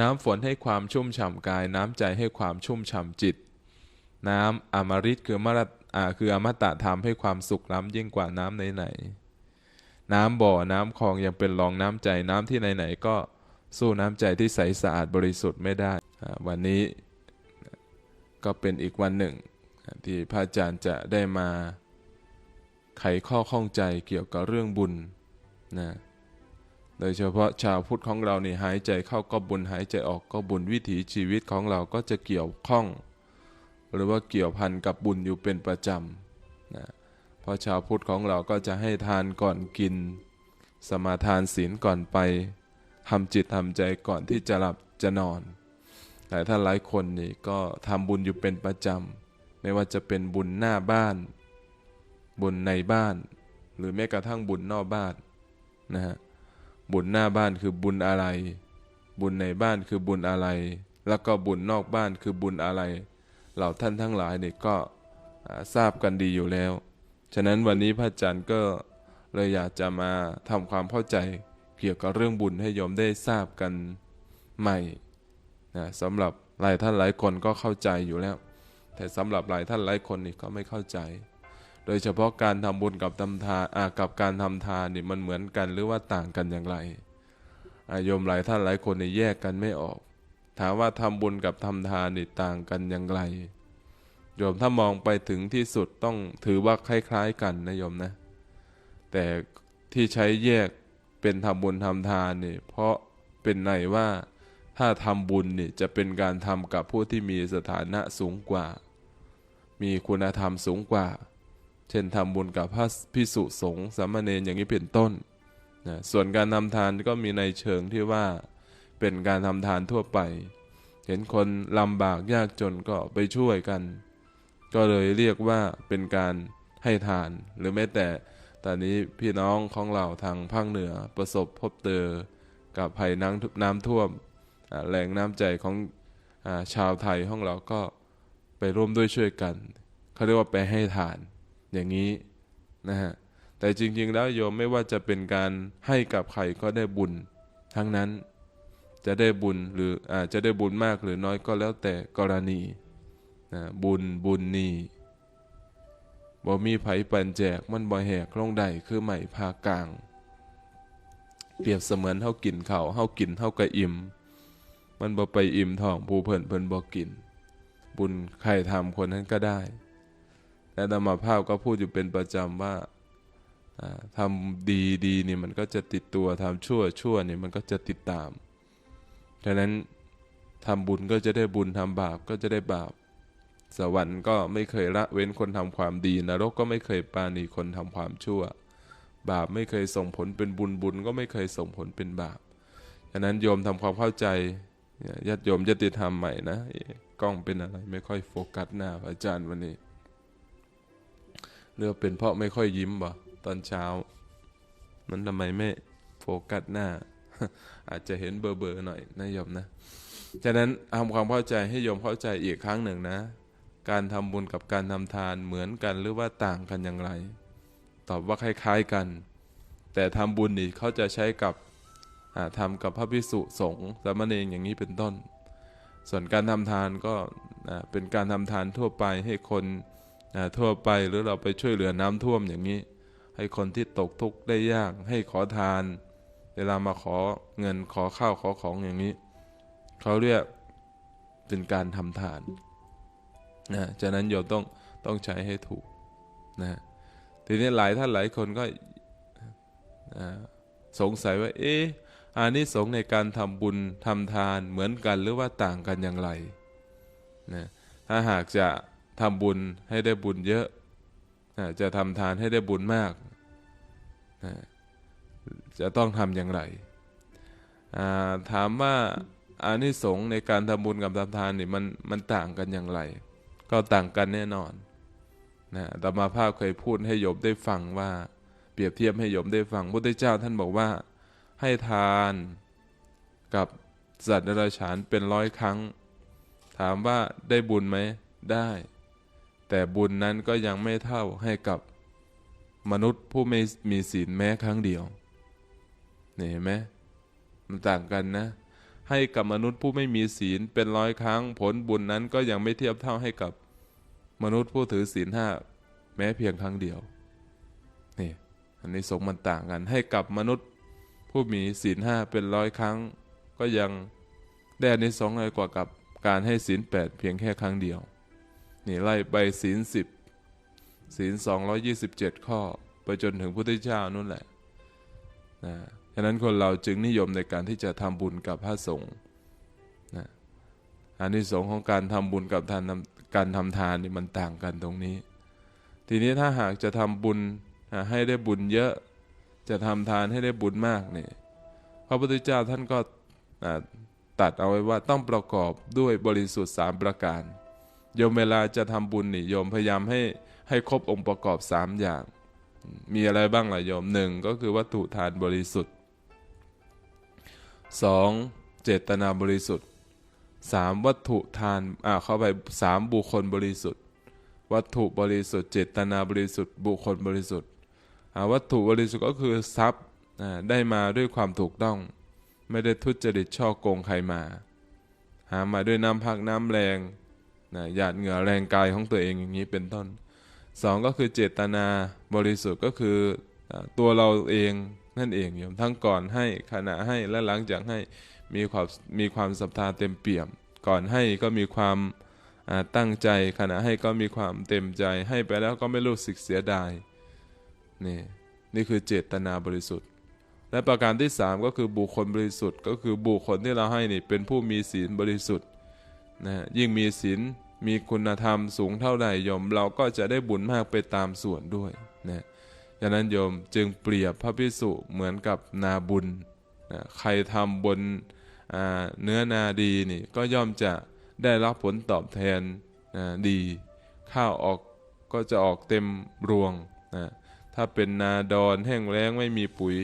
น้ำฝนให้ความชุ่มฉ่ำกาย น้ำใจให้ความชุ่มฉ่ำจิต น้ำอมฤตคือมรดอ่าคืออมตะธรรมให้ความสุขล้ำยิ่งกว่าน้ำไหนๆน้ำบ่อน้ำคลองยังเป็นรองน้ำใจน้ำที่ไหนๆก็สู้น้ำใจที่ใสสะอาดบริสุทธิ์ไม่ได้ วันนี้ก็เป็นอีกวันหนึ่ง ที่พระอาจารย์จะได้มาไขข้อข้องใจเกี่ยวกับเรื่องบุญนะ โดยเฉพาะชาวพุทธของเราเนี่หายใจเข้าก็บุญหายใจออกก็บุญวิถีชีวิตของเราก็จะเกี่ยวข้อง หรือว่าเกี่ยวพันกับบุญอยู่เป็นประจำนะเพราะชาวพุทธของเราก็จะให้ทานก่อนกิน สมาทานศีลก่อนไปทำจิตทำใจก่อนที่จะหลับจะนอน แต่ถ้าหลายคนนี่ก็ทำบุญอยู่เป็นประจำไม่ว่าจะเป็นบุญหน้าบ้าน บุญในบ้าน หรือแม้กระทั่งบุญนอกบ้านนะฮะ บุญหน้าบ้านคือบุญอะไร บุญในบ้านคือบุญอะไร แล้วก็บุญนอกบ้านคือบุญอะไร เหล่าท่านทั้งหลายเนี่ยก็ทราบกันดีอยู่แล้ว ฉะนั้นวันนี้พระอาจารย์ก็เลยอยากจะมาทำความเข้าใจเกี่ยวกับเรื่องบุญให้โยมได้ทราบกันใหม่นะสำหรับหลายท่านหลายคนก็เข้าใจอยู่แล้ว แต่สำหรับหลายท่านหลายคนนี่ก็ไม่เข้าใจ โดยเฉพาะการทำบุญกับทำทานกับการทำทานนี่มันเหมือนกันหรือว่าต่างกันอย่างไรอาโยมหลายท่านหลายคนนี่แยกกันไม่ออก ถามว่าทำบุญกับทำทานนี่ต่างกันอย่างไรโยมถ้ามองไปถึงที่สุดต้องถือว่าคล้ายๆกันนะโยมนะ แต่ที่ใช้แยกเป็นทำบุญทำทานนี่เพราะเป็นในว่าถ้าทำบุญนี่จะเป็นการทำกับผู้ที่มีสถานะสูงกว่า มีคุณธรรมสูงกว่า เช่นทำบุญกับพระพิสุสงฆ์สามเณรอย่างนี้เป็นต้นนะส่วนการทำทานก็มีในเชิงที่ว่าเป็นการทำทานทั่วไป เห็นคนลำบากยากจนก็ไปช่วยกัน ก็เลยเรียกว่าเป็นการให้ทาน หรือแม้แต่ตอนนี้พี่น้องของเราทางภาคเหนือประสบพบเจอกับภัยน้ำน้ำท่วมแหล่งน้ำใจของอชาวไทยของเราก็ไปร่วมด้วยช่วยกัน เขาเรียกว่าไปให้ทาน อย่างนี้นะฮะแต่จริง ๆ แล้วโยมไม่ว่าจะเป็นการให้กับใครก็ได้บุญ ทั้งนั้นจะได้บุญหรืออาจจะได้บุญมากหรือน้อยก็แล้วแต่กรณีนะบุญบุญนี้บ่มีไผปันแจกมันบ่แหกลงใดคือไหม่พากลาง เปรียบเสมือนเฮากินเขาเฮากินเฮาก็อิ่มมันบ่ไปอิ่มท้องผู้เพิ่นเพิ่นบ่กิน บุญใครทำคนนั้นก็ได้ และธรรมภาพก็พูดอยู่เป็นประจำว่าทำดีดีนี่มันก็จะติดตัวทำชั่วชั่วนี่มันก็จะติดตามฉะนั้นทำบุญก็จะได้บุญทำบาปก็จะได้บาป สวรรค์ก็ไม่เคยละเว้นคนทำความดีนรกก็ไม่เคยปราณีคนทำความชั่ว บาปไม่เคยส่งผลเป็นบุญบุญก็ไม่เคยส่งผลเป็นบาปฉะนั้นโยมทำความเข้าใจญาติโยมญาติธรรมใหม่นะกล้องเป็นอะไรไม่ค่อยโฟกัสหน้าอาจารย์วันนี้ เรือเป็นเพราะไม่ค่อยยิ้มบ่ตอนเช้า มันทำไมไม่โฟกัสหน้า อาจจะเห็นเบอร์เบอร์ๆหน่อยนะโยมนะฉะนั้นทำความเข้าใจให้โยมเข้าใจอีกครั้งหนึ่งนะ การทำบุญกับการทำทานเหมือนกันหรือว่าต่างกันอย่างไร ตอบว่าคล้ายๆกัน แต่ทำบุญนี่เขาจะใช้กับทำกับพระภิกษุสงฆ์สามเณรอย่างนี้เป็นต้น ส่วนการทำทานก็เป็นการทำทานทั่วไปให้คน ทั่วไปหรือเราไปช่วยเหลือน้ำท่วมอย่างนี้ ให้คนที่ตกทุกข์ได้ยากให้ขอทาน เวลามาขอเงินขอข้าวขอของอย่างนี้ เขาเรียกเป็นการทำทานนะฉะนั้นโยมต้องต้องใช้ให้ถูกนะทีนี้หลายท่านหลายคนก็สงสัยว่า เอ๊ะอานิสงส์ในการทำบุญทำทานเหมือนกันหรือว่าต่างกันอย่างไรนะถ้าหากจะ ทำบุญให้ได้บุญเยอะจะทำทานให้ได้บุญมาก จะต้องทำอย่างไร ถามว่าอานิสงส์ในการทำบุญกับทำทานนี่มันมันต่างกันอย่างไร ก็ต่างกันแน่นอนนะอาตมาภาพเคยพูดให้โยมได้ฟังว่า เปรียบเทียบให้โยมได้ฟังพุทธเจ้าท่านบอกว่าให้ทานกับสัตว์เดรัจฉานเป็นร้อยครั้ง ถามว่าได้บุญไหมได้ แต่บุญนั้นก็ยังไม่เท่าให้กับมนุษย์ผู้ไม่มีศีลแม้ครั้งเดียวเห็นไหมมันต่างกันนะ ให้กับมนุษย์ผู้ไม่มีศีลเป็นร้อยครั้ง ผลบุญนั้นก็ยังไม่เทียบเท่าให้กับมนุษย์ผู้ถือศีลห้าแม้เพียงครั้งเดียวนี่อันนี้สงมันต่างกัน ให้กับมนุษย์ผู้มีศีลห้าเป็นร้อยครั้ง ก็ยังได้อันนี้สงส์น้อยกว่ากับการให้ศีลแปดเพียงแค่ครั้งเดียว นี่ไล่ไปศีลสิบศีลสองร้อยี่สิบเจ็ดข้อ ไปจนถึงพุทธเจ้านั่นแหละนะฉะนั้นคนเราจึงนิยมในการที่จะทำบุญกับพระสงฆ์นะอานิสงส์ของการทำบุญกับทานการทำทานนี่มันต่างกันตรงนี้ ทีนี้ถ้าหากจะทำบุญให้ได้บุญเยอะ จะทำทานให้ได้บุญมากเนี่ยพระพุทธเจ้าท่านก็ตัดเอาไว้ว่าต้องประกอบด้วยบริสุทธิ์สามประการ โยมเวลาจะทำบุญนี่โยมพยายามให้ให้ครบองค์ประกอบสามอย่าง มีอะไรบ้างล่ะโยมหนึ่งก็คือวัตถุทานบริสุทธิ์สองเจตนาบริสุทธิ์สามวัตถุทานอ่าเข้าไปสามบุคคลบริสุทธิ์ วัตถุบริสุทธิ์ เจตนาบริสุทธิ์ บุคคลบริสุทธิ์วัตถุบริสุทธิ์ก็คือทรัพย์ได้มาด้วยความถูกต้อง ไม่ได้ทุจริตช่อโกงใครมา หามาด้วยน้ำพักน้ำแรง นะหยาดเหงื่อแรงกายของตัวเองอย่างนี้เป็นต้นสองก็คือเจตนาบริสุทธิ์ก็คือตัวเราเองนั่นเองโยมทั้งก่อนให้ขณะให้และหลังจากให้มีความมีความศรัทธาเต็มเปี่ยม ก่อนให้ก็มีความตั้งใจขณะให้ก็มีความเต็มใจให้ไปแล้วก็ไม่รู้สึกเสียดายนี่นี่คือเจตนาบริสุทธิ์ และประการที่สามก็คือบุคคลบริสุทธิ์ ก็คือบุคคลที่เราให้นี่เป็นผู้มีศีลบริสุทธิ์นะยิ่งมีศีล มีคุณธรรมสูงเท่าใดโยม เราก็จะได้บุญมากไปตามส่วนด้วยนะดังนั้นโยมจึงเปรียบพระพิสุเหมือนกับนาบุญนะใครทำบนเนื้อนาดีนี่ก็ย่อมจะได้รับผลตอบแทนดี ข้าวออกก็จะออกเต็มรวงนะถ้าเป็นนาดอนแห้งแล้งไม่มีปุ๋ย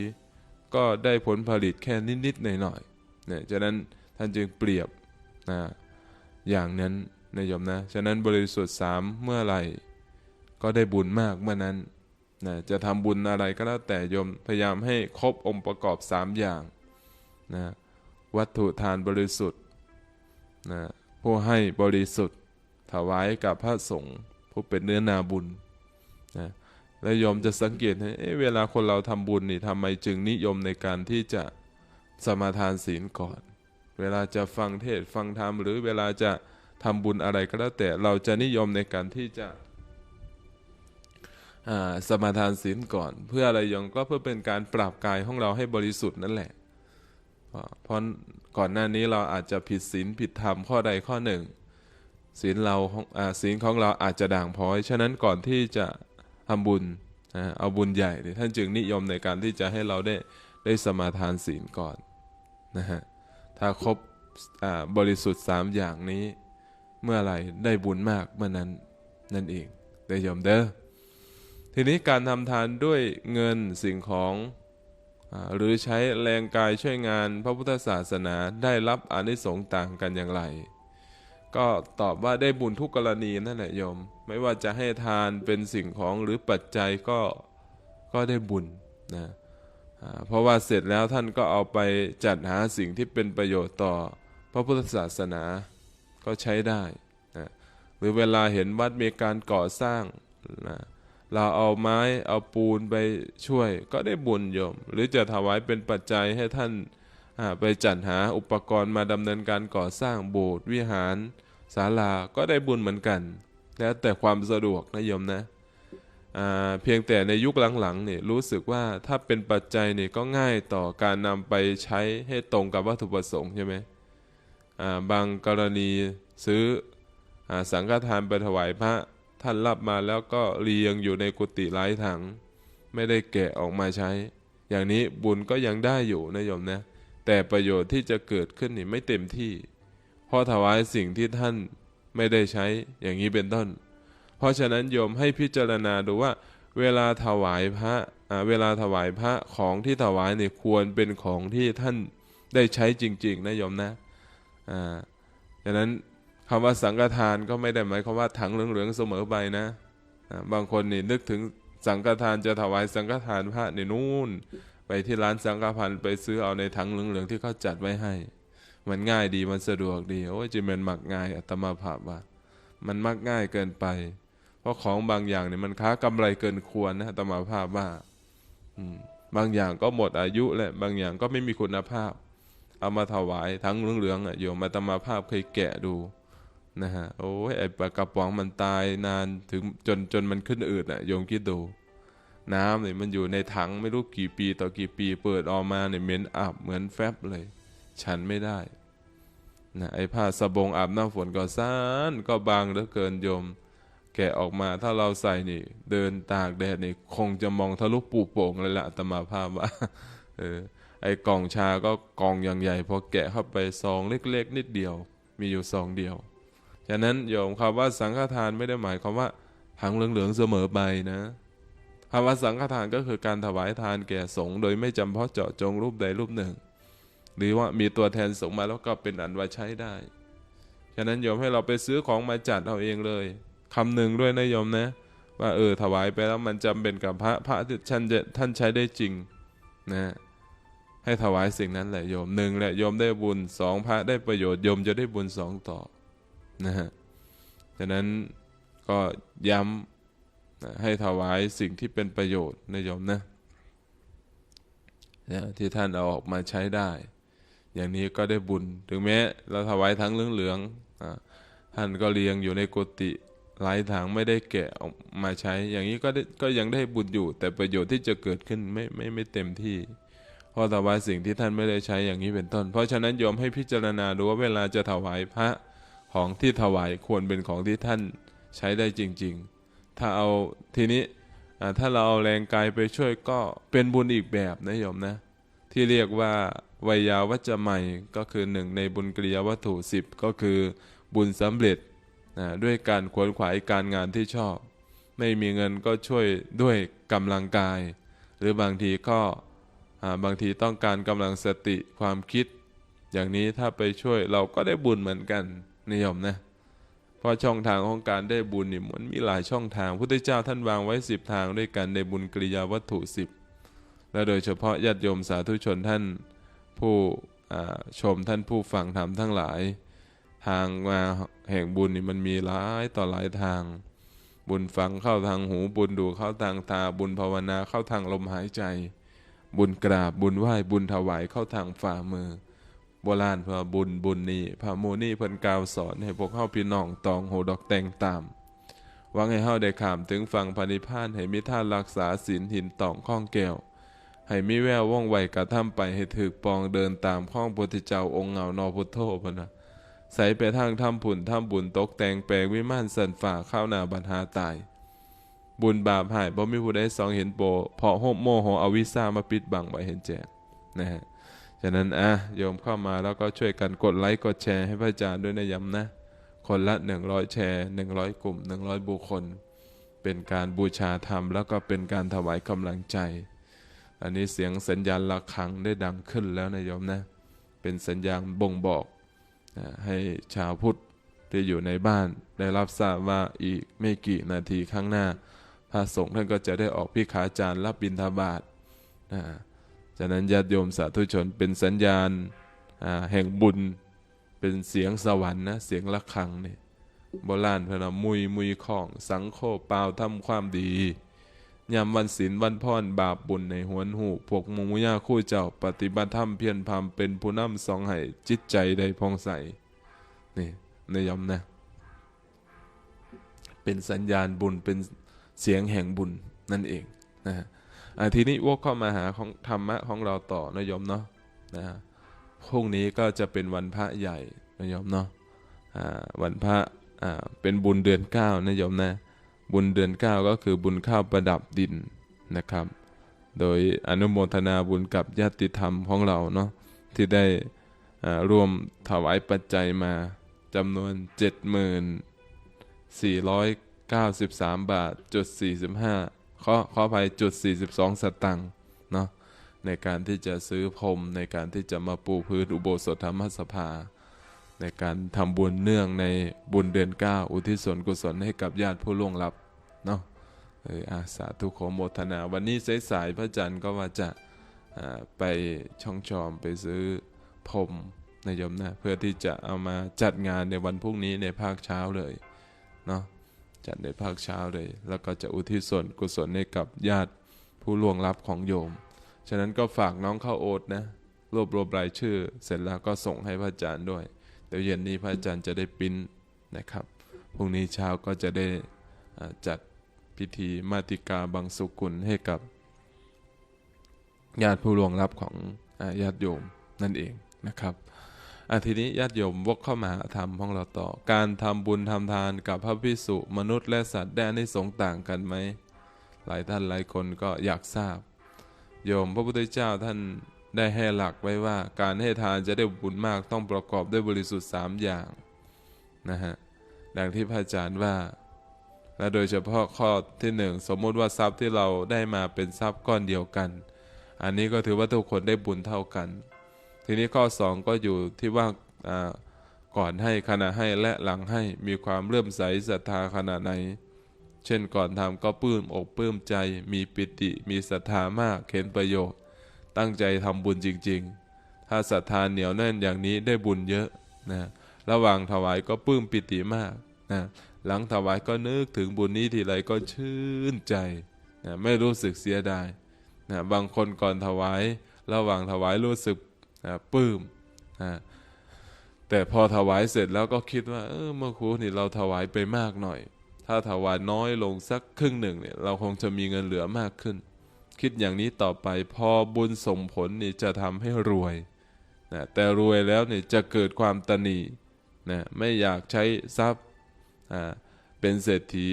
ก็ได้ผลผลิตแค่นิดๆหน่อยๆเนี่ยฉะนั้นท่านจึงเปรียบนะอย่างนั้น นะโยมนะ ฉะนั้นบริสุทธิ์สามเมื่อไหร่ ก็ได้บุญมากเมื่อนั้นนะจะทำบุญอะไรก็แล้วแต่โยมพยายามให้ครบองค์ประกอบสามอย่างนะวัตถุทานบริสุทธิ์นะผู้ให้บริสุทธิ์ ถวายกับพระสงฆ์ผู้เป็นเนื้อนาบุญนะและโยมจะสังเกตเเวลาคนเราทำบุญนี่ทำไมจึงนิยมในการที่จะสมาทานศีลก่อน เวลาจะฟังเทศฟังธรรมหรือเวลาจะ ทำบุญอะไรก็แล้วแต่เราจะนิยมในการที่จะสมาทานศีลก่อน เพื่ออะไรยงก็เพื่อเป็นการปรับกายของเราให้บริสุทธิ์นั่นแหละ เพราะก่อนหน้านี้เราอาจจะผิดศีลผิดธรรมข้อใดข้อหนึ่งศีลเราศีลของเราอาจจะด่างพร้อย ฉะนั้นก่อนที่จะทำบุญเอาบุญใหญ่ท่านจึงนิยมในการที่จะให้เราได้ได้สมาทานศีลก่อนนะฮะถ้าครบบริสุทธิ์สามอย่างนี้ เมื่อไรได้บุญมากเมื่อนั้นนั่นเองได้ยอมเด้อทีนี้การทำทานด้วยเงินสิ่งของอหรือใช้แรงกายช่วยงานพระพุทธศาสนาได้รับอนิสงส์ต่างกันอย่างไร ก็ตอบว่าได้บุญทุกกรณีนั่นแหละโยม ไม่ว่าจะให้ทานเป็นสิ่งของหรือปัจจัยก็ก็ได้บุญนะเพราะว่าเสร็จแล้วท่านก็เอาไปจัดหาสิ่งที่เป็นประโยชน์ต่อพระพุทธศาสนา ก็ใช้ได้นะหรือเวลาเห็นวัดมีการก่อสร้างนะเราเอาไม้เอาปูนไปช่วยก็ได้บุญโยม หรือจะถวายเป็นปัจจัยให้ท่านไปจัดหาอุปกรณ์มาดำเนินการก่อสร้างโบสถ์วิหารศาลาก็ได้บุญเหมือนกัน แล้วแต่ความสะดวกนะโยมนะเพียงแต่ในยุคหลังๆเนี่ยรู้สึกว่าถ้าเป็นปัจจัยเนี่ยก็ง่ายต่อการนำไปใช้ให้ตรงกับวัตถุประสงค์ใช่ไหม บางกรณีซื้ออสังฆทานไปถวายพระท่านรับมาแล้วก็เรียงอยู่ในกุฏิหลายถัง ไม่ได้แกะออกมาใช้ อย่างนี้บุญก็ยังได้อยู่นะโยมนะ แต่ประโยชน์ที่จะเกิดขึ้นนี่ไม่เต็มที่ เพราะถวายสิ่งที่ท่านไม่ได้ใช้อย่างนี้เป็นต้น เพราะฉะนั้นโยมให้พิจารณาดูว่า เวลาถวายพระเวลาถวายพระของที่ถวายเนี่ยควรเป็นของที่ท่านได้ใช้จริง ๆนะโยมนะ อ่าดังนั้นคำว่าสังฆทานก็ไม่ได้หมายความว่าถังเหลืองๆเสมอไปนะบางคนนี่นึกถึงสังฆทานจะถวายสังฆทานพระในนู่น ไปที่ร้านสังฆพันธ์ไปซื้อเอาในถังเหลืองๆที่เขาจัดไว้ให้ มันง่ายดีมันสะดวกดีโอ้จะเป็นมักง่ายอาตมาภาพว่า มันมักง่ายเกินไป เพราะของบางอย่างเนี่ยมันค้ากำไรเกินควรนะอาตมาภาพว่าบางอย่างก็หมดอายุแหละบางอย่างก็ไม่มีคุณภาพ เอามาถวายทั้งเหลืองๆอะโยมาตมาภาพเคยแกะดูนะฮะโอ้ยไอ้ปลากระป๋องมันตายนานถึงจนจนมันขึ้นอืดอะโยมคิดดู น้ำเนี่ยมันอยู่ในถังไม่รู้กี่ปีต่อกี่ปีเปิดออกมาเนี่ยเหม็นอับเหมือนแฟบเลย ฉันไม่ได้นะไอ้ผ้าสบงอาบน้ำฝนก็ซ่านก็บางเหลือเกินโยม แกะออกมาถ้าเราใส่นี่ เดินตากแดดนี่คงจะมองทะลุปูโป่งเลยละตมาภาพว่าเออ ไอ้กล่องชาก็กล่องอย่างใหญ่พอแกะเข้าไปซองเล็กๆ นิดเดียว มีอยู่ซองเดียว ฉะนั้นโยมคำว่าสังฆทานไม่ได้หมายความว่าถังเหลืองๆเสมอไปนะคำว่าสังฆทานก็คือการถวายทานแก่สงฆ์โดยไม่จำเพาะเจาะจงรูปใดรูปหนึ่ง หรือว่ามีตัวแทนสงฆ์มาแล้วก็เป็นอันว่าใช้ได้ ฉะนั้นโยมให้เราไปซื้อของมาจัดเอาเองเลยคำหนึ่งด้วยนะโยมนะ ว่าเออถวายไปแล้วมันจำเป็นกับพระพระที่ท่านจะท่านใช้ได้จริงนะ ให้ถวายสิ่งนั้นแหละโยมหนึ่งแหละโยมได้บุญสองพระได้ประโยชน์โยมจะได้บุญสองต่อนะฮะฉะนั้นก็ย้ำให้ถวายสิ่งที่เป็นประโยชน์นะโยมนะนะที่ท่านเอาออกมาใช้ได้ อย่างนี้ก็ได้บุญ ถึงแม้เราถวายทั้งเหลืองๆท่านก็เรียงอยู่ในกุฏิหลายถังไม่ได้แกะออกมาใช้ อย่างนี้ก็ได้ก็ยังได้บุญอยู่ แต่ประโยชน์ที่จะเกิดขึ้นไม่ไม่ไม่เต็มที่ เพราะถวายสิ่งที่ท่านไม่ได้ใช้อย่างนี้เป็นต้น เพราะฉะนั้นโยมให้พิจารณาดูว่าเวลาจะถวายพระของที่ถวายควรเป็นของที่ท่านใช้ได้จริง ๆ ถ้าเอาทีนี้ถ้าเราเอาแรงกายไปช่วยก็เป็นบุญอีกแบบนะโยมนะ ที่เรียกว่าวัยาวัจจะใหม่ก็คือหนึ่งในบุญกริยาวัตถุสิบก็คือบุญสำเร็จนะด้วยการขวนขวายการงานที่ชอบ ไม่มีเงินก็ช่วยด้วยกำลังกาย หรือบางทีก็ บางทีต้องการกำลังสติความคิด อย่างนี้ถ้าไปช่วยเราก็ได้บุญเหมือนกันนิยมนะเพราะช่องทางของการได้บุญนี่มันมีหลายช่องทางพุทธเจ้าท่านวางไว้สิบทางด้วยกันในบุญกริยาวัตถุสิบและโดยเฉพาะญาติโยมสาธุชนท่านผู้ชมท่านผู้ฟังธรรมทั้งหลาย ทางมาแห่งบุญนี่มันมีหลายต่อหลายทาง บุญฟังเข้าทางหูบุญดูเข้าทางตาบุญภาวนาเข้าทางลมหายใจ บุญกราบบุญไหว้บุญถวายเข้าทางฝ่ามือ โบราณเพื่อบุญบุญนี่พระโมนี่เพิ่นกล่าวสอนให้พวกเฮาพี่น้องตองโหดอกแต่งตามหวังให้เฮาได้ข้ามถึงฝั่งพระนิพานให้มิท่านรักษาศีลหินตองข้องแก้วให้มีแววว่องไวกระทำไปให้ถึกปองเดินตามข้องพุทธเจ้าองค์เงานอพุทโธพนะใส่ไปทางทำผุนทำบุญตกแต่งแปลงวิมานสันฝ่าข้าวนาบรรหาตาย บุญบาปหายบ่มีผู้ใดสองเห็นโปเพราะโหมโมโหอวิชามาปิดบังไว้เห็นแจ้งนะฮะฉะนั้นอะโยมเข้ามาแล้วก็ช่วยกันกดไลค์กดแชร์ให้พระอาจารย์ด้วยนะย้ำนะ คนละ 100 แชร์ 100 กลุ่ม 100 บุคคล เป็นการบูชาธรรม แล้วก็เป็นการถวายกำลังใจ อันนี้เสียงสัญญาณะระฆังได้ดังขึ้นแล้วนะโยมนะ เป็นสัญญาณบ่งบอกให้ชาวพุทธที่อยู่ในบ้านได้รับทราบว่าอีกไม่กี่นาทีข้างหน้า พระสงฆ์ท่านก็จะได้ออกพิขาจารรับบิณฑบาตนะฉะนั้นญาติโยมสาธุชนเป็นสัญญาณแห่งบุญเป็นเสียงสวรรค์นะเสียงะระฆังเนี่ยโบราณพนว่ามุยมุยของสังโฆเปล่าทำความดียามวันศีลวันพรบาปบุญในหวนหูพวกมุงมุยาคู่เจ้าปฏิบัติธรรมเพียรพามเป็นผู้นำสองให้จิตใจได้พองใสนี่ในยอมนะ เป็นสัญญาณบุญเป็น เสียงแห่งบุญนั่นเองนะฮะทีนี้วกเข้ามาหาของธรรมะของเราต่อนะโยมเนาะนะฮะพรุ่งนี้ก็จะเป็นวันพระใหญ่นะโยมเนาะอ่าวันพระอ่าเป็นบุญเดือนเก้านะโยมนะบุญเดือนเก้าก็คือบุญข้าวประดับดินนะครับ โดยอนุโมทนาบุญกับญาติธรรมของเราเนาะที่ได้อ่วมถวายปัจจัยมาจำนวน 93 บาทจุด45ขอขออภัยจุด42 สตังค์เนาะในการที่จะซื้อพรมในการที่จะมาปูพื้นอุโบสถธรรมสภา ในการทำบุญเนื่องในบุญเดือนเก้าอุทิศส่วนกุศลให้กับญาติผู้ล่วงลับเนาะเอออาสาธุขโมทนา วันนี้สายๆพระจันทร์ก็ว่าจะาไปช่องชอมไปซื้อพรมนะโยมนะเพื่อที่จะเอามาจัดงานในวันพรุ่งนี้ในภาคเช้าเลยเนาะ จัดในภาคเช้าเลย แล้วก็จะอุทิศส่วนกุศลให้กับญาติผู้ล่วงลับของโยม ฉะนั้นก็ฝากน้องเข้าโอ๊ตนะ รวบรวมรายชื่อ เสร็จแล้วก็ส่งให้พระอาจารย์ด้วย เดี๋ยวเย็นนี้พระอาจารย์จะได้ปิ้นนะครับ พรุ่งนี้เช้าก็จะได้จัดพิธีมาติกาบังสุกุลให้กับ ญาติผู้ล่วงลับของญาติโยมนั่นเองนะครับ อาทีนี้ญาติโยมวกเข้ามาหาธรรมของเราต่อ การทำบุญทำทานกับพระพิสุมนุษย์และสัตว์ได้อานิสงส์ต่างกันไหม หลายท่านหลายคนก็อยากทราบ โยมพระพุทธเจ้าท่านได้ให้หลักไว้ว่า การให้ทานจะได้บุญมากต้องประกอบด้วยบริสุทธิ์สามอย่างนะฮะดังที่พระอาจารย์ว่า และโดยเฉพาะข้อที่หนึ่งสมมุติว่าทรัพย์ที่เราได้มาเป็นทรัพย์ก้อนเดียวกัน อันนี้ก็ถือว่าทุกคนได้บุญเท่ากัน ทีนี้ข้อสองก็อยู่ที่ว่าอ่าก่อนให้ขณะให้และหลังให้มีความเลื่อมใสศรัทธาขนาดไหน เช่นก่อนทำก็ปลื้มอกปลื้มใจ มีปิติมีศรัทธามากเห็นประโยชน์ ตั้งใจทำบุญจริง ๆ ถ้าศรัทธาเหนียวแน่นอย่างนี้ได้บุญเยอะนะระหว่างถวายก็ปลื้มปิติมากนะหลังถวายก็นึกถึงบุญนี้ทีไรก็ชื่นใจนะไม่รู้สึกเสียดายนะบางคนก่อนถวาย ระหว่างถวายรู้สึก นะปลื้มนะแต่พอถวายเสร็จแล้วก็คิดว่า เออเมื่อครูนี่เราถวายไปมากหน่อย ถ้าถวายน้อยลงสักครึ่งหนึ่งเนี่ยเราคงจะมีเงินเหลือมากขึ้น คิดอย่างนี้ต่อไปพอบุญส่งผลนี่จะทำให้รวยนะแต่รวยแล้วเนี่ยจะเกิดความตนีนะไม่อยากใช้ทรัพย์เป็นเศรษฐี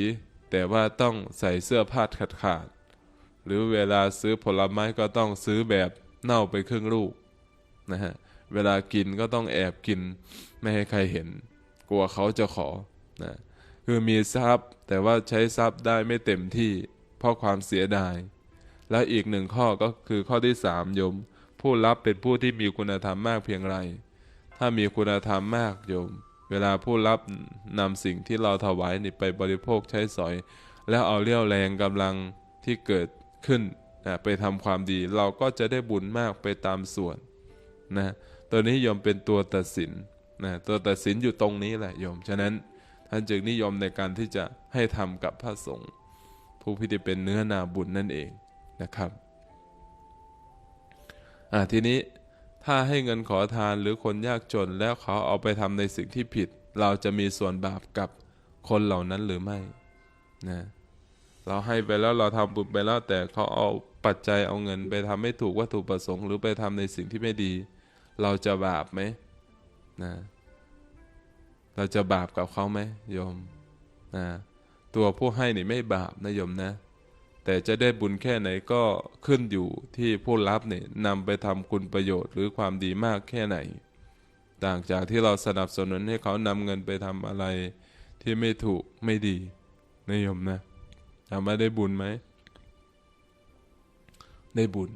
แต่ว่าต้องใส่เสื้อผ้าขาดขาด หรือเวลาซื้อผลไม้ก็ต้องซื้อแบบเน่าไปครึ่งลูก นะฮะเวลากินก็ต้องแอบกินไม่ให้ใครเห็น กลัวเขาจะขอนะคือมีทรัพย์แต่ว่าใช้ทรัพย์ได้ไม่เต็มที่ เพราะความเสียดาย และอีกหนึ่งข้อก็คือข้อที่สามโยม ผู้รับเป็นผู้ที่มีคุณธรรมมากเพียงไร ถ้ามีคุณธรรมมากโยม เวลาผู้รับนำสิ่งที่เราถวายนี่ไปบริโภคใช้สอย แล้วเอาเรี่ยวแรงกำลังที่เกิดขึ้นนะไปทำความดีเราก็จะได้บุญมากไปตามส่วน นะตัวนี้โยมเป็นตัวตัดสินนะตัวตัดสินอยู่ตรงนี้แหละโยม ฉะนั้นท่านจึงนิยมในการที่จะให้ทำกับพระสงฆ์ผู้พิธีเป็นเนื้อนาบุญนั่นเองนะครับอ่าทีนี้ถ้าให้เงินขอทานหรือคนยากจนแล้วเขาเอาไปทำในสิ่งที่ผิด เราจะมีส่วนบาปกับคนเหล่านั้นหรือไม่นะเราให้ไปแล้วเราทำบุญไปแล้วแต่เขาเอาปัจจัยเอาเงินไปทำไม่ถูกวัตถุประสงค์ หรือไปทำในสิ่งที่ไม่ดี เราจะบาปไหมนะเราจะบาปกับเขาไหมโยมนะตัวผู้ให้นี่ไม่บาปนะโยมนะ แต่จะได้บุญแค่ไหนก็ขึ้นอยู่ที่ผู้รับเนี่ยนำไปทำคุณประโยชน์หรือความดีมากแค่ไหน ต่างจากที่เราสนับสนุนให้เขานำเงินไปทำอะไรที่ไม่ถูกไม่ดีนะโยมนะถามว่าได้บุญไหมได้บุญ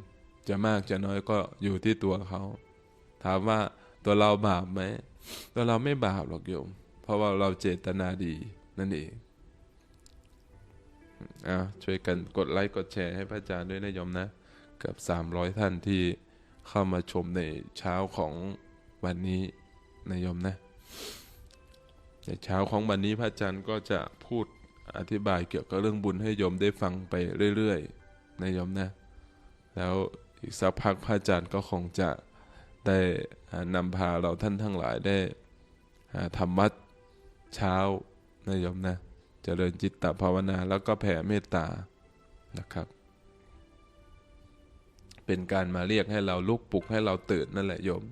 จะมากจะน้อยก็อยู่ที่ตัวเขา ถามว่าตัวเราบาปไหมตัวเราไม่บาปหรอกโยม เพราะว่าเราเจตนาดีนั่นเองอะช่วยกันกดไลค์กดแชร์ให้พระอาจารย์ด้วยนะโยมนะ เกือบ 300 ท่านที่เข้ามาชมในเช้าของวันนี้นะโยมนะ ในเช้าของวันนี้พระอาจารย์ก็จะพูดอธิบายเกี่ยวกับเรื่องบุญให้โยมได้ฟังไปเรื่อยๆนะโยมนะ แล้วอีกสักพักพระอาจารย์ก็คงจะ ได้นำพาเราท่านทั้งหลายได้ทำวัดเช้านะโยมนะเจริญจิตตภาวนาแล้วก็แผ่เมตตานะครับ เป็นการมาเรียกให้เราลุกปลุกให้เราตื่นนั่นแหละโยม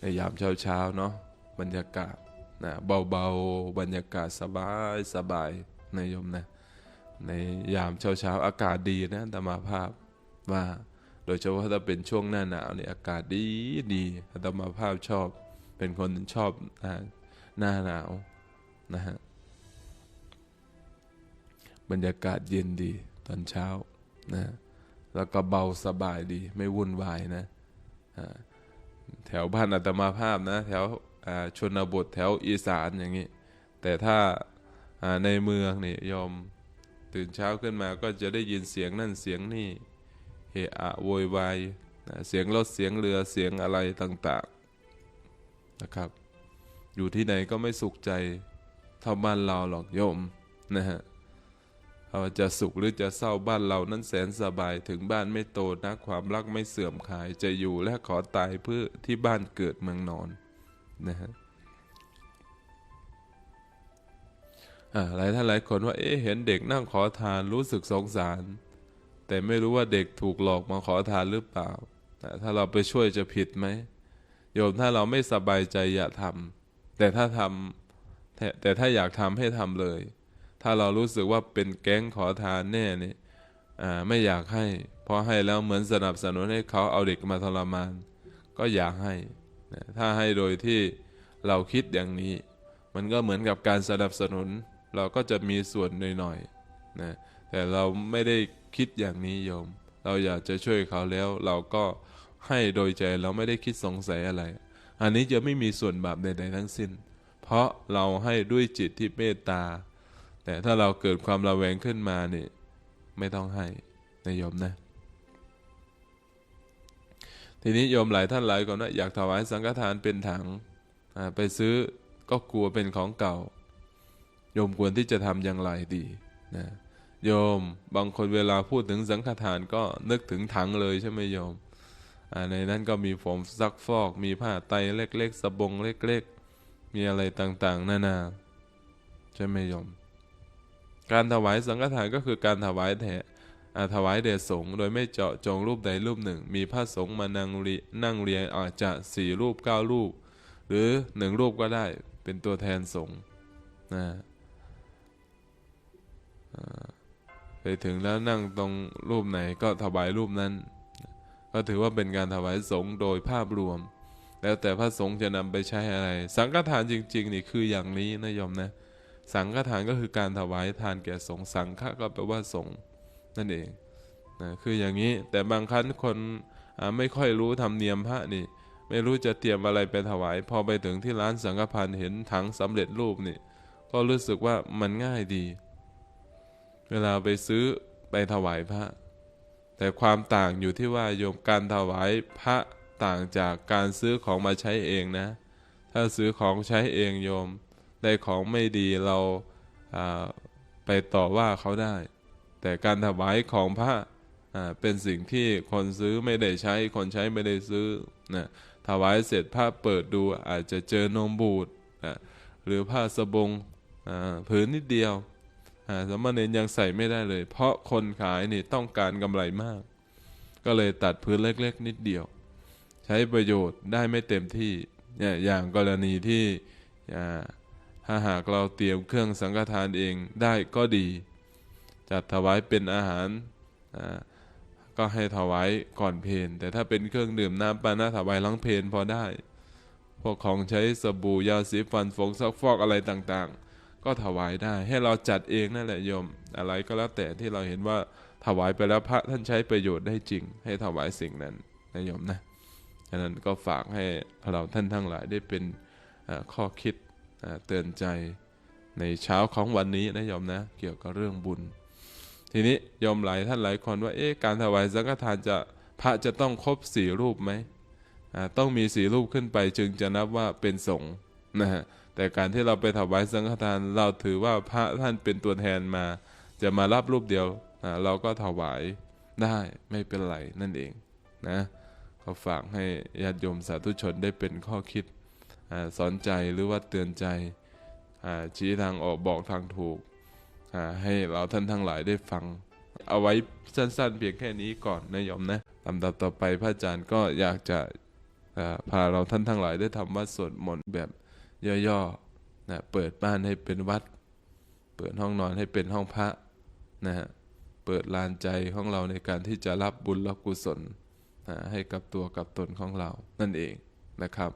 ในยามเช้าเช้าเนาะบรรยากาศนะเบาๆบรรยากาศสบายสบายนะโยมนะในยามเช้าเช้าอากาศดีนะธรรมาภาพว่า โดยเฉพาะถ้าเป็นช่วงหน้าหนาวเนี่ยอากาศดีดีอาตมาภาพชอบ เป็นคนชอบหน้าหนาวนะฮะบรรยากาศเย็นดีตอนเช้านะแล้วก็เบาสบายดีไม่วุ่นวายนะแถวบ้านอาตมาภาพนะแถวชนบทแถวอีสานอย่างนี้ แต่ถ้าอ่าในเมืองนี่ยอมตื่นเช้าขึ้นมาก็จะได้ยินเสียงนั่นเสียงนี่ เอะอะโวยวายนะเสียงรถเสียงเรือเสียงอะไรต่างๆนะครับ อยู่ที่ไหนก็ไม่สุขใจเท่าบ้านเราหรอกโยมนะฮะเราจะสุขหรือจะเศร้าบ้านเรานั้นแสนสบายถึงบ้านไม่โตนะความรักไม่เสื่อมคลายจะอยู่และขอตายเพื่อที่บ้านเกิดเมืองนอนนะฮะหลายท่านหลายคนว่าเอ๊ะเห็นเด็กนั่งขอทานรู้สึกสงสาร แต่ไม่รู้ว่าเด็กถูกหลอกมาขอทานหรือเปล่าแต่ถ้าเราไปช่วยจะผิดไหม โยมถ้าเราไม่สบายใจอย่าทำแต่ถ้าทำแต่แต่ถ้าอยากทำให้ทำเลย ถ้าเรารู้สึกว่าเป็นแก๊งขอทานแน่นี่ไม่อยากให้เพราะให้แล้วเหมือนสนับสนุนให้เขาเอาเด็กมาทรมาน ก็อยากให้ ถ้าให้โดยที่เราคิดอย่างนี้ มันก็เหมือนกับการสนับสนุน เราก็จะมีส่วนหน่อยๆนะแต่เราไม่ได้ คิดอย่างนี้โยม เราอยากจะช่วยเขาแล้ว เราก็ให้โดยใจเราไม่ได้คิดสงสัยอะไร อันนี้จะไม่มีส่วนบาปใดๆทั้งสิ้น เพราะเราให้ด้วยจิตที่เมตตา แต่ถ้าเราเกิดความระแวงขึ้นมาเนี่ยไม่ต้องให้นะโยมนะ ทีนี้โยมหลายท่านหลายคนนะอยากถวายสังฆทานเป็นถังไปซื้อก็กลัวเป็นของเก่า โยมควรที่จะทำอย่างไรดีนะ โยม บางคนเวลาพูดถึงสังฆทานก็นึกถึงถังเลยใช่ไหมโยมในนั้นก็มีผมซักฟอก มีผ้าไตเล็กๆสบงเล็ก ๆ มีอะไรต่างๆนานาใช่ไหมโยม การถวายสังฆทานก็คือการถวายแด่อ่าถวายแด่สงโดยไม่เจาะจงรูปใดรูปหนึ่ง มีพระสงฆ์มานั่งรีนั่งเรียงอาจจะสี่รูปเก้ารูป หรือหนึ่งรูปก็ได้เป็นตัวแทนสงฆ์นะอ่า ถึงแล้วนั่งตรงรูปไหนก็ถวายรูปนั้น ก็ถือว่าเป็นการถวายสงฆ์โดยภาพรวม แล้วแต่พระสงฆ์จะนำไปใช้อะไร สังฆทานจริง ๆ นี่คืออย่างนี้นะโยมนะ สังฆทานก็คือการถวายทานแก่สงฆ์สังฆะก็แปลว่าสงฆ์นั่นเองนะคืออย่างนี้แต่บางครั้งคนไม่ค่อยรู้ธรรมเนียมพระนี่ ไม่รู้จะเตรียมอะไรไปถวาย พอไปถึงที่ร้านสังฆพันธ์เห็นถังสำเร็จรูปนี่ ก็รู้สึกว่ามันง่ายดี เวลาไปซื้อไปถวายพระ แต่ความต่างอยู่ที่ว่าโยมการถวายพระต่างจากการซื้อของมาใช้เองนะ ถ้าซื้อของใช้เองโยม ได้ของไม่ดีเราอ่าไปต่อว่าเขาได้ แต่การถวายของพระเป็นสิ่งที่คนซื้อไม่ได้ใช้ คนใช้ไม่ได้ซื้อนะถวายเสร็จพระเปิดดูอาจจะเจอนมบูดหรือผ้าสบงผืนนิดเดียว สามเณรยังใส่ไม่ได้เลย เพราะคนขายนี่ต้องการกำไรมาก ก็เลยตัดพื้นเล็ก ๆ นิดเดียว ใช้ประโยชน์ได้ไม่เต็มที่เนี่ยอย่างกรณีที่ถ้าหากเราเตรียมเครื่องสังฆทานเองได้ก็ดี จัดถวายเป็นอาหารก็ให้ถวายก่อนเพลแต่ถ้าเป็นเครื่องดื่มน้ำปานะถวายหลังเพลพอได้ พวกของใช้สบู่ยาสีฟันฟงซักฟอกอะไรต่างๆ ก็ถวายได้ ให้เราจัดเองนั่นแหละโยม อะไรก็แล้วแต่ที่เราเห็นว่าถวายไปแล้วพระท่านใช้ประโยชน์ได้จริง ให้ถวายสิ่งนั้นนะโยมนะฉะนั้นก็ฝากให้เราท่านทั้งหลายได้เป็นข้อคิดเตือนใจในเช้าของวันนี้นะโยมนะ เกี่ยวกับเรื่องบุญ ทีนี้โยมหลายท่านหลายคนว่าเอ๊ะการถวายสังฆทานจะพระจะต้องครบสี่รูปไหมต้องมีสี่รูปขึ้นไปจึงจะนับว่าเป็นสงฆ์นะฮะ แต่การที่เราไปถวายสังฆทานเราถือว่าพระท่านเป็นตัวแทนมา จะมารับรูปเดียวอ่าเราก็ถวายได้ไม่เป็นไรนั่นเองนะก็ฝากให้ญาติโยมสาธุชนได้เป็นข้อคิดอสอนใจหรือว่าเตือนใจชี้ทางออกบอกทางถูก ให้เราท่านทั้งหลายได้ฟัง เอาไว้สั้นๆ เพียงแค่นี้ก่อนนะโยมนะลำดับต่อไปพระอาจารย์ก็อยากจะพาเราท่านทั้งหลายได้ทำวัดสวดมนต์แบบ ย่อๆนะเปิดบ้านให้เป็นวัด เปิดห้องนอนให้เป็นห้องพระนะฮะเปิดลานใจของเราในการที่จะรับบุญรับกุศลนะให้กับตัวกับตนของเรานั่นเองนะครับ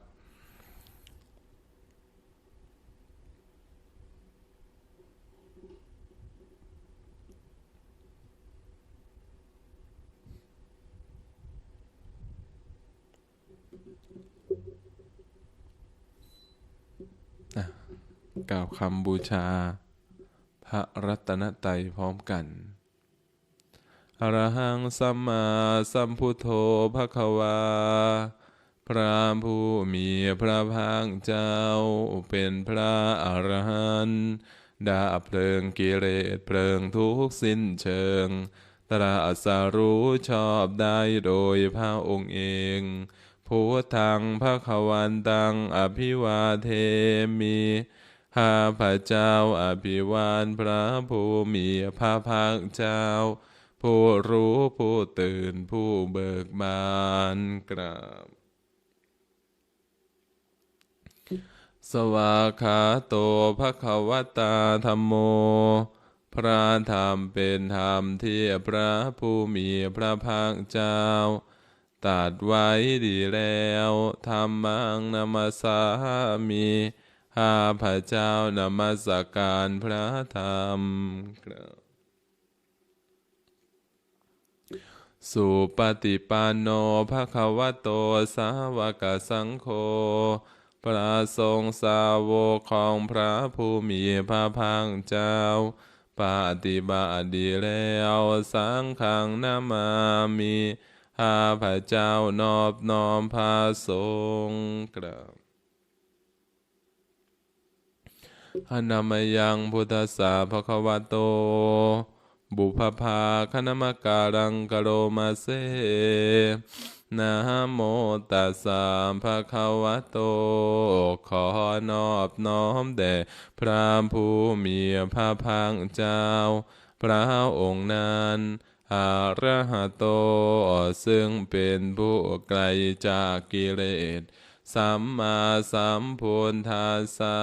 กล่าวคำบูชา พระรัตนตรัยพร้อมกันอรหังสัมมาสัมพุทโธภะคะวา พระผู้มีพระภาคเจ้า เป็นพระอรหันต์ดาเพลิงกิเลสเพลิงทุกสิ้นเชิง ตรัสรู้ชอบได้โดยพระองค์เองพุทธังพระขวันตังอภิวาเทมิ ข้าพระเจ้าอภิวานพระผู้มีพระภาคเจ้า ผู้รู้ผู้ตื่นผู้เบิกบานกราบ สวากขาโตภควตาธรรมโม พระธรรมเป็นธรรมที่พระผู้มีพระภาคเจ้าตัดไว้ดีแล้วธรรมังนามาสามี ข้าพระเจ้านมัสการพระธรรมครับสุปฏิปันโนภะคะวะโต สาวกสังโฆ พระทรงสาวกของพระผู้มีพระภาคเจ้า ปฏิบัติดีแล้วสังฆังนามามิข้าพระเจ้านอบน้อมพระสงฆ์กราบ อนามายังพุทธสาภควโต บุพภาคณมการังกโรมาเซนะโมตัสสะภะคะวะโต ขอนอบน้อมแด่พระผู้มีพระภาคเจ้า พระองค์นั้นอาระหะโต ซึ่งเป็นผู้ไกลจากกิเลส สัมมาสัมพุทธัสสะ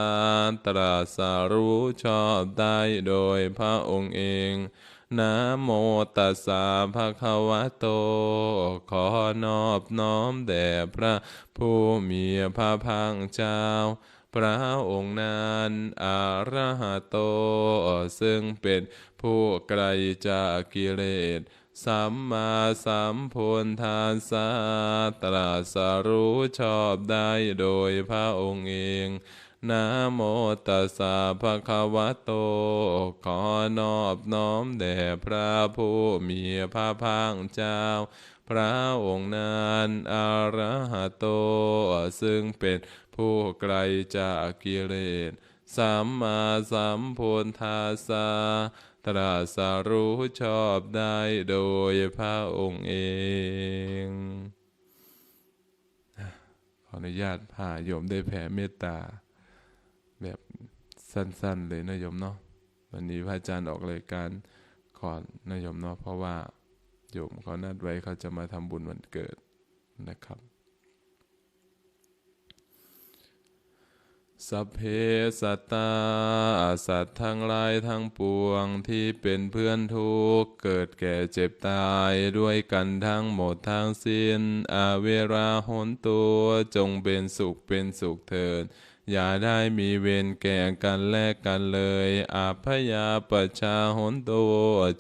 ตรัสรู้ชอบได้โดยพระองค์เองนะโมตัสสะภะคะวะโต ขอนอบน้อมแด่พระผู้มีพระภาคเจ้า พระองค์นั้นอาระหะโต ซึ่งเป็นผู้ไกลจากกิเลส สัมมาสัมพุทธัสสะตรัสรู้ชอบได้โดยพระองค์เองนะโมตัสสะภะคะวะโต ขอนอบน้อมแด่พระผู้มีพระภาคเจ้า พระองค์นั้นอระหะโต ซึ่งเป็นผู้ไกลจากกิเลส สัมมาสัมพุทธัสสะ ตรัสรู้ชอบได้โดยพระองค์เองขออนุญาตพาโยมได้แผ่เมตตา แบบสั้นๆเลยนะโยมเนาะวันนี้พระอาจารย์ออกรายการขอนนะโยมเนาะเพราะว่าโยมเขานัดไว้เขาจะมาทำบุญวันเกิดนะครับ สัพเพสัตตาสัตว์ทั้งหลายทั้งปวงที่เป็นเพื่อนทุกข์เกิดแก่เจ็บตายด้วยกันทั้งหมดทั้งสิ้น อาเวราหนตัวจงเป็นสุขเป็นสุขเถิด อย่าได้มีเวรแก่กันและกันเลย อาพยาปชาหนตัว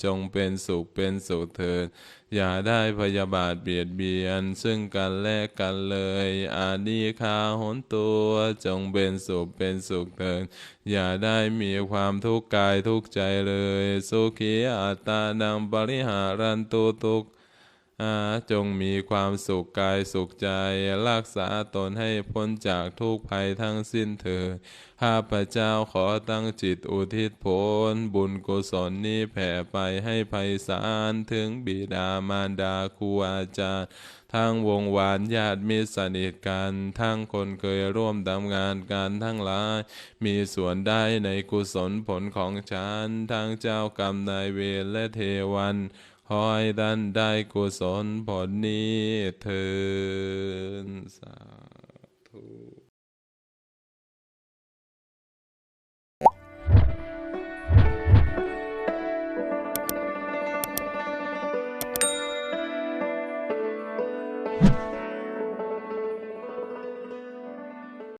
จงเป็นสุขเป็นสุขเถิด อย่าได้พยาบาทเบียดเบียน ซึ่งกันและกันเลย อานิคาหนตัวจงเป็นสุขเป็นสุขเถิดอย่าได้มีความทุกข์กายทุกข์ใจเลย สุขีอัตตานังปริหารันตุทุกข์ จงมีความสุขกายสุขใจ รักษาตนให้พ้นจากทุกภัยทั้งสิ้นเถิดข้าพระเจ้าขอตั้งจิตอุทิศผล บุญกุศลนี้แผ่ไปให้ไพศาลถึงบิดามารดาครูอาจารย์ทั้งวงวานญาติมิตรสนิทกันทั้งคนเคยร่วมทำงานกันทั้งหลาย มีส่วนได้ในกุศลผลของฉัน ทั้งเจ้ากรรมนายเวรและเทวัน ขอให้ท่านได้กุศลผลนี้เถิดสา